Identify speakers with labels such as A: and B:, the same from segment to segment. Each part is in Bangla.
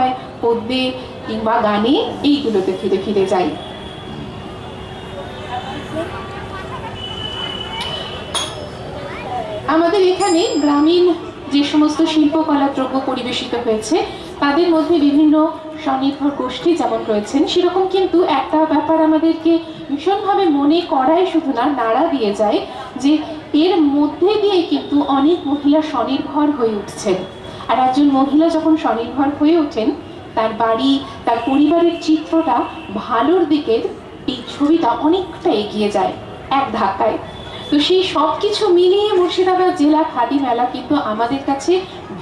A: হয় পদ্যে কিংবা গানে এইগুলোতে ফিরে ফিরে যাই। আমাদের এখানে গ্রামীণ যে সমস্ত শিল্পকলা দ্রব্য পরিবেশিত হয়েছে, তাদের মধ্যে বিভিন্ন স্বনির্ভর গোষ্ঠী যেমন রয়েছেন, সেরকম কিন্তু একটা ব্যাপার আমাদেরকে ভীষণভাবে মনে করাই শুধু না, নাড়া দিয়ে যায় যে এর মধ্যে দিয়ে কিন্তু অনেক মহিলা স্বনির্ভর হয়ে উঠছেন। আর একজন মহিলা যখন স্বনির্ভর হয়ে ওঠেন, তার বাড়ি, তার পরিবারের চিত্রটা ভালোর দিকের এই ছবিটা অনেকটা এগিয়ে যায়, এক ধাক্কায়। তো সেই সব কিছু মিলিয়ে মুর্শিদাবাদ জেলা খাদি মেলা কিন্তু আমাদের কাছে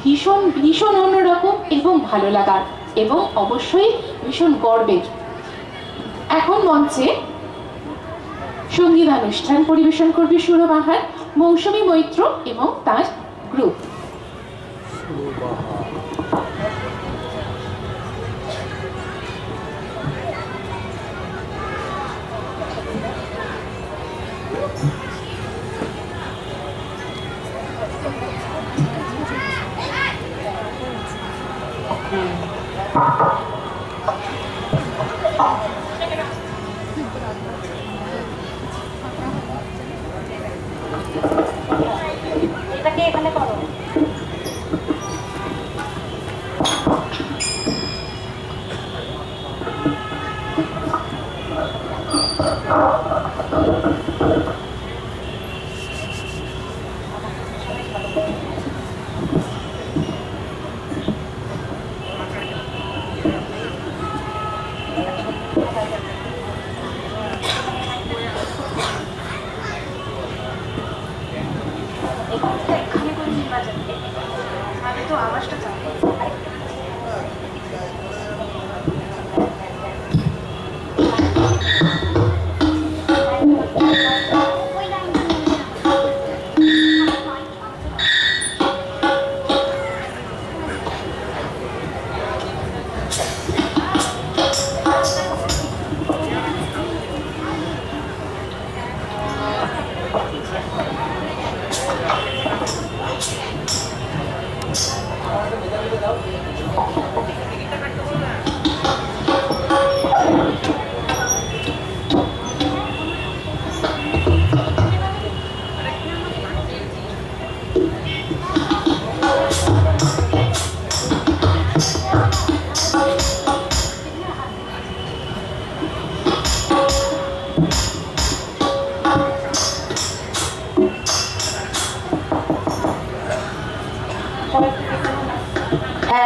A: ভীষণ ভীষণ অন্যরকম এবং ভালো লাগার এবং অবশ্যই ভীষণ গর্বের। এখন মঞ্চে সঙ্গীতানুষ্ঠান পরিবেশন করবে সুরবাহার মৌসুমী মৈত্র এবং তার গ্রুপ
B: lupa.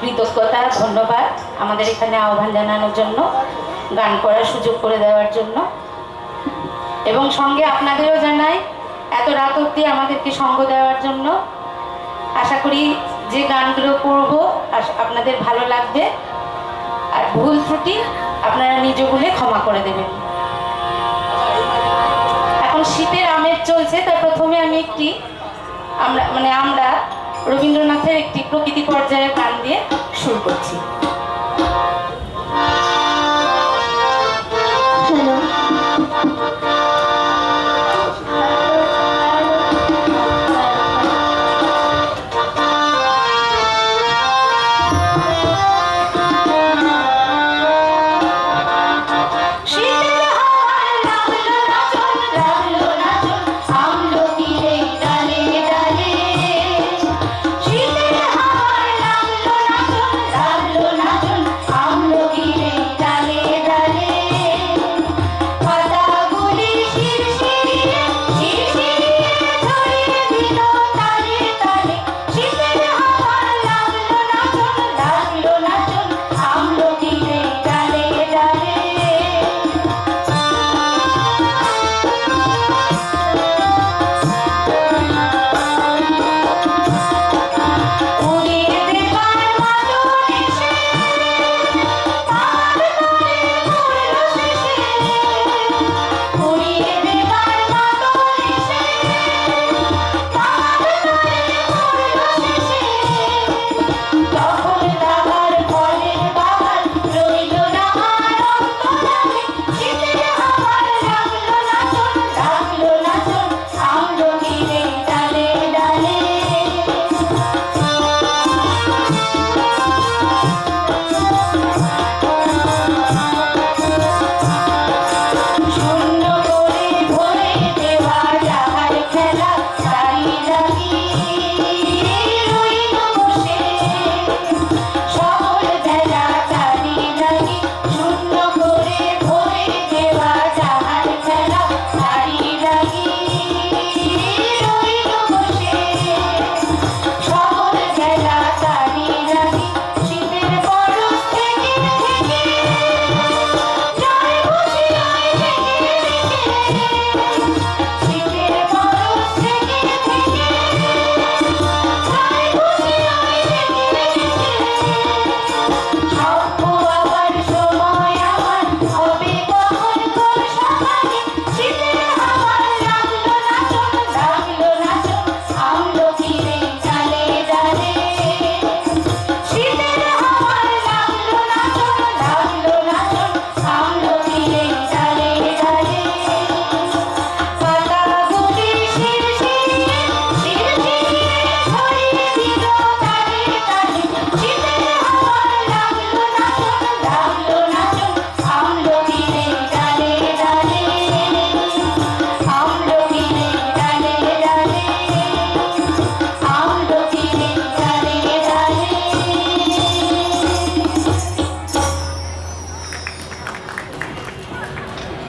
B: কৃতজ্ঞতা, ধন্যবাদ আমাদের এখানে আহ্বান জানানোর জন্য, গান করার সুযোগ করে দেওয়ার জন্য। এবং সঙ্গে আপনাদেরও জানাই, এত রাত অবধি আমাদেরকে সঙ্গ দেওয়ার জন্য। আশা করি যে গানগুলো করব আপনাদের ভালো লাগবে। আর ভুল ত্রুটি আপনারা নিজ বলে ক্ষমা করে দেবেন। এখন শীতের আমেজ চলছে, তার প্রথমে আমি একটি আমরা মানে আমরা রবীন্দ্রনাথের একটি প্রকৃতি পর্যায়ে গান দিয়ে শুরু করছি।